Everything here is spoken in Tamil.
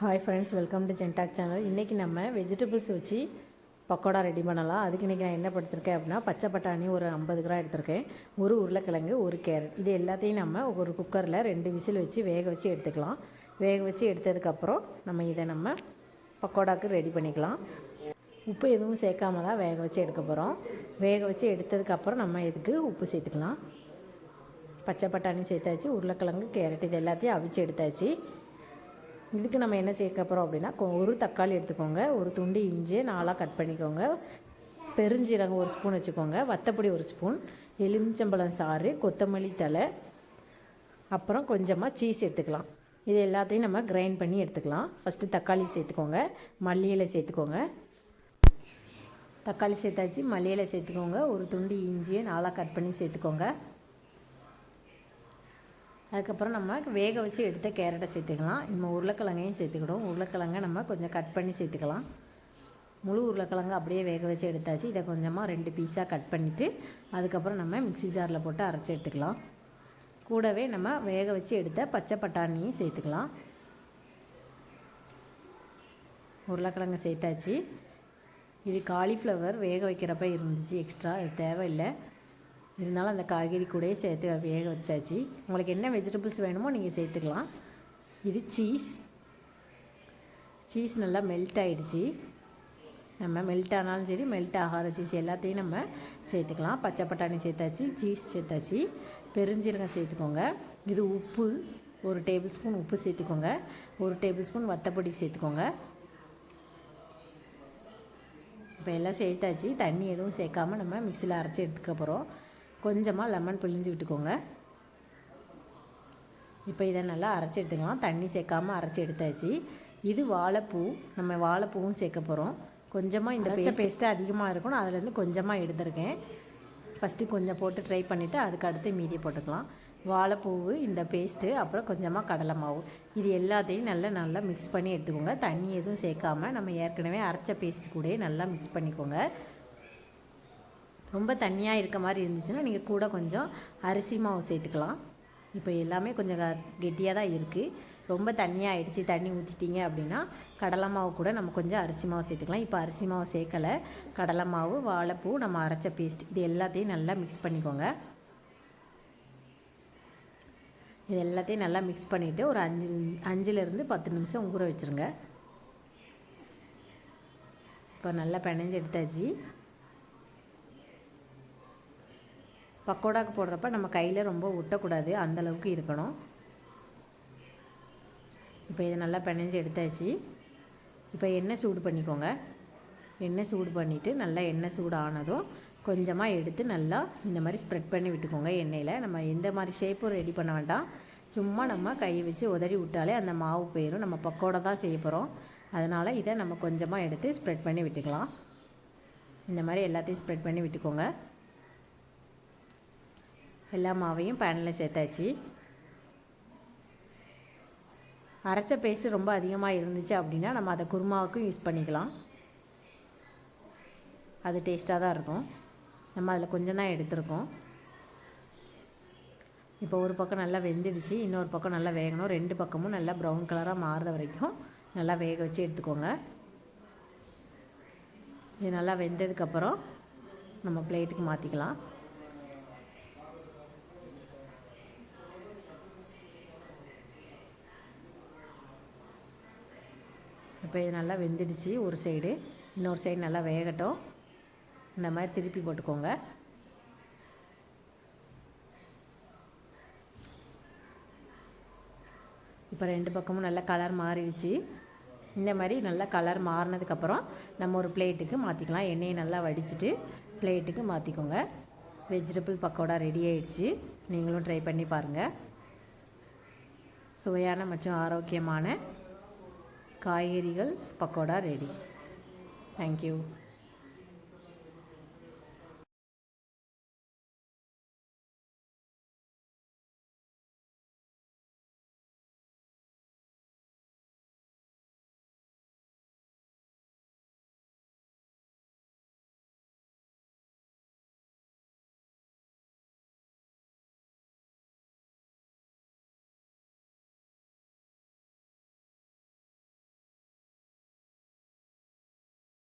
ஹாய் ஃப்ரெண்ட்ஸ் வெல்கம் டு ஜென்டாக் சேனல் இன்றைக்கி நம்ம வெஜிடபிள்ஸ் வச்சு பக்கோடா ரெடி பண்ணலாம். அதுக்கு இன்றைக்கி நான் என்ன படுத்திருக்கேன் அப்படின்னா பச்சை பட்டாணி ஒரு ஐம்பது கிராம் எடுத்திருக்கேன். ஒரு உருளைக்கிழங்கு ஒரு கேரட். இது எல்லாத்தையும் நம்ம ஒரு குக்கரில் ரெண்டு விசில் வச்சு வேக வச்சு எடுத்துக்கலாம். வேக வச்சு எடுத்ததுக்கப்புறம் நம்ம இதை நம்ம பக்கோடாவுக்கு ரெடி பண்ணிக்கலாம். உப்பு எதுவும் சேர்க்காம தான் வேக வச்சு எடுக்க போகிறோம் வேக வச்சு எடுத்ததுக்கப்புறம் நம்ம இதுக்கு உப்பு சேர்த்துக்கலாம். பச்சை பட்டாணி சேர்த்தாச்சு உருளைக்கிழங்கு கேரட் இது எல்லாத்தையும் அவிச்சு எடுத்தாச்சு. இதுக்கு நம்ம என்ன சேர்க்க போகிறோம் அப்படின்னா ஒரு தக்காளி எடுத்துக்கோங்க ஒரு துண்டு இஞ்சி நாலாக கட் பண்ணிக்கோங்க பெருஞ்சீரகம் ஒரு ஸ்பூன் வச்சுக்கோங்க வத்தப்பொடி ஒரு ஸ்பூன் எலுமிச்சம்பழம் சாறு கொத்தமல்லி தழை அப்புறம் கொஞ்சமாக சீஸ் எடுத்துக்கலாம். இது எல்லாத்தையும் நம்ம கிரைண்ட் பண்ணி எடுத்துக்கலாம். ஃபஸ்ட்டு தக்காளி சேர்த்துக்கோங்க மல்லி சேர்த்துக்கோங்க. தக்காளி சேர்த்தாச்சு மல்லி சேர்த்துக்கோங்க ஒரு துண்டு இஞ்சியை நாலாக கட் பண்ணி சேர்த்துக்கோங்க. அதுக்கப்புறம் நம்ம வேக வச்சு எடுத்த கேரட்டை சேர்த்துக்கலாம். நம்ம உருளைக்கிழங்கையும் சேர்த்துக்கிடும் உருளைக்கிழங்கை நம்ம கொஞ்சம் கட் பண்ணி சேர்த்துக்கலாம். முழு உருளைக்கிழங்கு அப்படியே வேக வச்சு எடுத்தாச்சு. இதை கொஞ்சமாக ரெண்டு பீஸாக கட் பண்ணிவிட்டு அதுக்கப்புறம் நம்ம மிக்ஸி ஜாரில் போட்டு அரைச்சி எடுத்துக்கலாம். கூடவே நம்ம வேக வச்சு எடுத்த பச்சை பட்டாணியும் சேர்த்துக்கலாம். உருளைக்கிழங்கு சேர்த்தாச்சு. இது காலிஃப்ளவர் வேக வைக்கிறப்ப இருந்துச்சு. எக்ஸ்ட்ரா இது தேவையில்லை. இருந்தாலும் அந்த காய்கறி கூடயே சேர்த்து வேக வச்சாச்சு. உங்களுக்கு என்ன வெஜிடபிள்ஸ் வேணுமோ நீங்கள் சேர்த்துக்கலாம். இது சீஸ் சீஸ் நல்லா மெல்ட் ஆகிடுச்சி நம்ம மெல்ட் ஆனாலும் சரி மெல்ட் ஆகாத சீஸ் எல்லாத்தையும் நம்ம சேர்த்துக்கலாம். பச்சை பட்டாணி சேர்த்தாச்சு சீஸ் சேர்த்தாச்சு. பெருஞ்சீரகம் சேர்த்துக்கோங்க. இது உப்பு ஒரு டேபிள் ஸ்பூன் உப்பு சேர்த்துக்கோங்க. ஒரு டேபிள் ஸ்பூன் வத்தப்பொடி சேர்த்துக்கோங்க. இப்போ எல்லாம் சேர்த்தாச்சு. தண்ணி எதுவும் சேர்க்காம நம்ம மிக்சியில் அரைச்சி எடுத்துக்க போகிறோம் கொஞ்சமாக லெமன் பிழிஞ்சு விட்டுக்கோங்க. இப்போ இதை நல்லா அரைச்சி எடுத்துக்கலாம். தண்ணி சேர்க்காம அரைச்சி எடுத்தாச்சு. இது வாழைப்பூ. நம்ம வாழைப்பூவும் சேர்க்க போகிறோம் கொஞ்சமாக இந்த பேஸ்ட் பேஸ்ட்டு அதிகமாக இருக்கணும். அதுலேருந்து கொஞ்சமாக எடுத்திருக்கேன். ஃபஸ்ட்டு கொஞ்சம் போட்டு ட்ரை பண்ணிவிட்டு அதுக்கு அடுத்து மீதி போட்டுக்கலாம். வாழைப்பூவு இந்த பேஸ்ட்டு அப்புறம் கொஞ்சமாக கடலை மாவு. இது எல்லாத்தையும் நல்லா நல்லா மிக்ஸ் பண்ணி எடுத்துக்கோங்க. தண்ணி எதுவும் சேர்க்காம நம்ம ஏற்கனவே அரைச்ச பேஸ்ட் கூடயே நல்லா மிக்ஸ் பண்ணிக்கோங்க. ரொம்ப தண்ணியாக இருக்க மாதிரி இருந்துச்சுன்னா நீங்கள் கூட கொஞ்சம் அரிசி மாவு சேர்த்துக்கலாம். இப்போ எல்லாமே கொஞ்சம் க- கெட்டியாக தான் இருக்குது ரொம்ப தண்ணியாக ஆயிடுச்சு தண்ணி ஊற்றிட்டீங்க அப்படின்னா கடலை மாவு கூட நம்ம கொஞ்சம் அரிசி மாவு சேர்த்துக்கலாம். இப்போ அரிசி மாவு சேர்க்கலை. கடலை மாவு வாழைப்பூ நம்ம அரைச்ச பேஸ்ட் இது எல்லாத்தையும் நல்லா மிக்ஸ் பண்ணிக்கோங்க. இது எல்லாத்தையும் நல்லா மிக்ஸ் பண்ணிவிட்டு ஒரு அஞ்சு அஞ்சுலேருந்து பத்து நிமிஷம் ஊற வச்சுருங்க. இப்போ நல்லா பிணைஞ்சு எடுத்தாச்சு. பக்கோடாக்கு போடுறப்ப நம்ம கையில் ரொம்ப ஒட்டக்கூடாது. அந்த அளவுக்கு இருக்கணும். இப்போ இதை நல்லா பிணைஞ்சு எடுத்தாச்சு. இப்போ எண்ணெய் சூடு பண்ணிக்கோங்க. எண்ணெய் சூடு பண்ணிவிட்டு நல்லா எண்ணெய் சூடு ஆனதும் கொஞ்சமாக எடுத்து நல்லா இந்த மாதிரி ஸ்ப்ரெட் பண்ணி விட்டுக்கோங்க எண்ணெயில். நம்ம எந்த மாதிரி ஷேப்பும் ரெடி பண்ண வேண்டாம். சும்மா நம்ம கையை வச்சு உதறி விட்டாலே அந்த மாவு போயிடும் நம்ம பக்கோடா தான் செய்ய போகிறோம் அதனால் இதை நம்ம கொஞ்சமாக எடுத்து ஸ்ப்ரெட் பண்ணி விட்டுக்கலாம். இந்த மாதிரி எல்லாத்தையும் ஸ்ப்ரெட் பண்ணி விட்டுக்கோங்க. எல்லா மாவையும் பேனில் சேர்த்தாச்சு அரைச்ச பேஸ்ட் ரொம்ப அதிகமாக இருந்துச்சு அப்படின்னா நம்ம அதை குருமாவுக்கும் யூஸ் பண்ணிக்கலாம். அது டேஸ்ட்டாக தான் இருக்கும். நம்ம அதில் கொஞ்சம் தான் எடுத்திருக்கோம். இப்போ ஒரு பக்கம் நல்லா வெந்துடுச்சு இன்னொரு பக்கம் நல்லா வேகணும். ரெண்டு பக்கமும் நல்லா ப்ரௌன் கலராக மாறுற வரைக்கும் நல்லா வேக வச்சு எடுத்துக்கோங்க. இது நல்லா வெந்ததுக்கப்புறம் நம்ம பிளேட்டுக்கு மாற்றிக்கலாம் இப்போ இது நல்லா வெந்துடுச்சு ஒரு சைடு. இன்னொரு சைடு நல்லா வேகட்டும். இந்த மாதிரி திருப்பி போட்டுக்கோங்க. இப்போ ரெண்டு பக்கமும் நல்லா கலர் மாறிடுச்சு. இந்த மாதிரி நல்லா கலர் மாறினதுக்கப்புறம் நம்ம ஒரு பிளேட்டுக்கு மாற்றிக்கலாம் எண்ணெயை நல்லா வடிச்சிட்டு பிளேட்டுக்கு மாற்றிக்கோங்க வெஜிடபிள் பக்கோடா ரெடி ஆயிடுச்சு. நீங்களும் ட்ரை பண்ணி பாருங்கள் சுவையான மற்றும் ஆரோக்கியமான காய்கறிகள் பக்கோடா ரெடி தேங்க்யூ